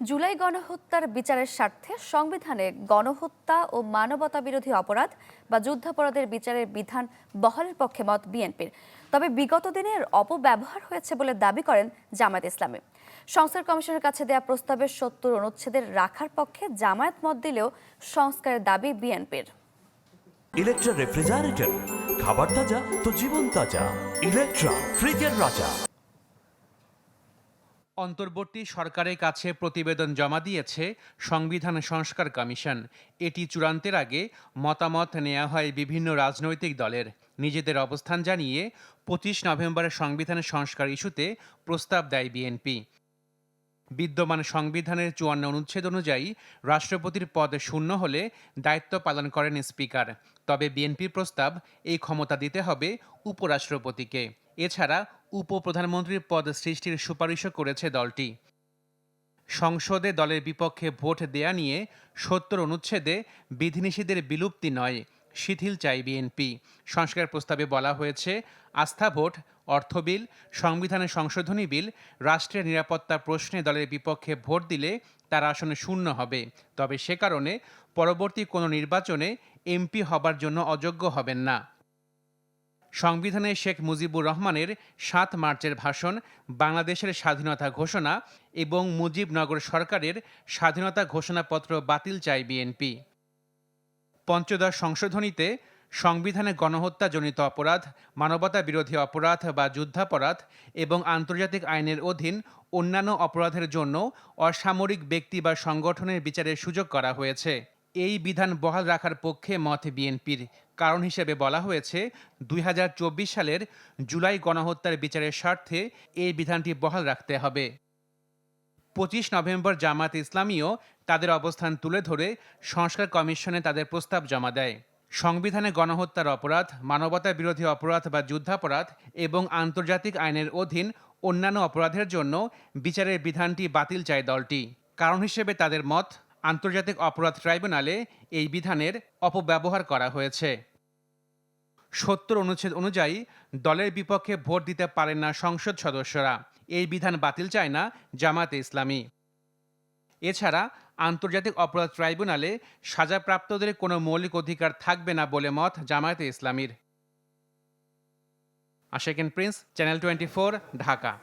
জুলাই গণহত্যার বিচারের স্বার্থে সংবিধানে গণহত্যা ও মানবতা বিরোধী অপরাধ বা যুদ্ধাপরাধের বিচারের বিধান বহালের পক্ষে মত বিএনপির। তবে বিগত দিনের অপব্যবহার হয়েছে বলে দাবি করেন জামায়াত ইসলামী। সংস্কার কমিশনের কাছে দেয়া প্রস্তাবের সত্তর অনুচ্ছেদের রাখার পক্ষে জামায়াত মত দিলেও সংস্কারের দাবি বিএনপির। ইলেকট্রা রেফ্রিজারেটর খাবার তাজা তো জীবন তাজা। ইলেকট্রা ফ্রিজের রাজা। অন্তর্বর্তী সরকারের কাছে প্রতিবেদন জমা দিয়েছে সংবিধান সংস্কার কমিশন। এটি চূড়ান্তের আগে মতামত নেওয়া হয় বিভিন্ন রাজনৈতিক দলের। নিজেদের অবস্থান জানিয়ে পঁচিশ নভেম্বরের সংবিধান সংস্কার ইস্যুতে প্রস্তাব দেয় বিএনপি। বিদ্যমান সংবিধানের চুয়ান্ন অনুচ্ছেদ অনুযায়ী রাষ্ট্রপতির পদ শূন্য হলে দায়িত্ব পালন করেন স্পিকার। তবে বিএনপির প্রস্তাব এই ক্ষমতা দিতে হবে উপরাষ্ট্রপতিকে। এছাড়া উপপ্রধানমন্ত্রীর পদ সৃষ্টির সুপারিশও করেছে দলটি। সংসদে দলের বিপক্ষে ভোট দেয়া নিয়ে সত্তর অনুচ্ছেদে বিধিনিষেধের বিলুপ্তি নয়, শিথিল চাই বিএনপি। সংস্কার প্রস্তাবে বলা হয়েছে, আস্থা ভোট, অর্থ বিল সংবিধানের সংশোধনী বিল, রাষ্ট্রের নিরাপত্তা প্রশ্নে দলের বিপক্ষে ভোট দিলে তার আসনে শূন্য হবে। তবে সে কারণে পরবর্তী কোনো নির্বাচনে এমপি হবার জন্য অযোগ্য হবেন না। সংবিধানে শেখ মুজিবুর রহমানের সাত মার্চের ভাষণ, বাংলাদেশের স্বাধীনতা ঘোষণা এবং মুজিবনগর সরকারের স্বাধীনতা ঘোষণাপত্র বাতিল চায় বিএনপি। পঞ্চদশ সংশোধনীতে সংবিধানে গণহত্যাজনিত অপরাধ, মানবতা বিরোধী অপরাধ বা যুদ্ধাপরাধ এবং আন্তর্জাতিক আইনের অধীন অন্যান্য অপরাধের জন্য অসামরিক ব্যক্তি বা সংগঠনের বিচারের সুযোগ করা হয়েছে। এই বিধান বহাল রাখার পক্ষে মত বিএনপির কারণ হিসেবে বলা হয়েছে, দুই হাজার চব্বিশ সালের জুলাই গণহত্যার বিচারের স্বার্থে এই বিধানটি বহাল রাখতে হবে। পঁচিশ নভেম্বর জামাত ইসলামীও তাদের অবস্থান তুলে ধরে সংস্কার কমিশনে তাদের প্রস্তাব জমা দেয়। সংবিধানে গণহত্যার অপরাধ, মানবতা বিরোধী অপরাধ বা যুদ্ধাপরাধ এবং আন্তর্জাতিক আইনের অধীন অন্যান্য অপরাধের জন্য বিচারের বিধানটি বাতিল চায় দলটি। কারণ হিসেবে তাদের মত আন্তর্জাতিক অপরাধ ট্রাইব্যুনালে এই বিধানের অপব্যবহার করা হয়েছে। সত্তর অনুচ্ছেদ অনুযায়ী দলের বিপক্ষে ভোট দিতে পারেন না সংসদ সদস্যরা। এই বিধান বাতিল চায় না জামাতে ইসলামী। এছাড়া আন্তর্জাতিক অপরাধ ট্রাইব্যুনালে সাজাপ্রাপ্তদের কোনো মৌলিক অধিকার থাকবে না বলে মত জামায়াতে ইসলামীর। Asheken Prince, channel twenty Dhaka.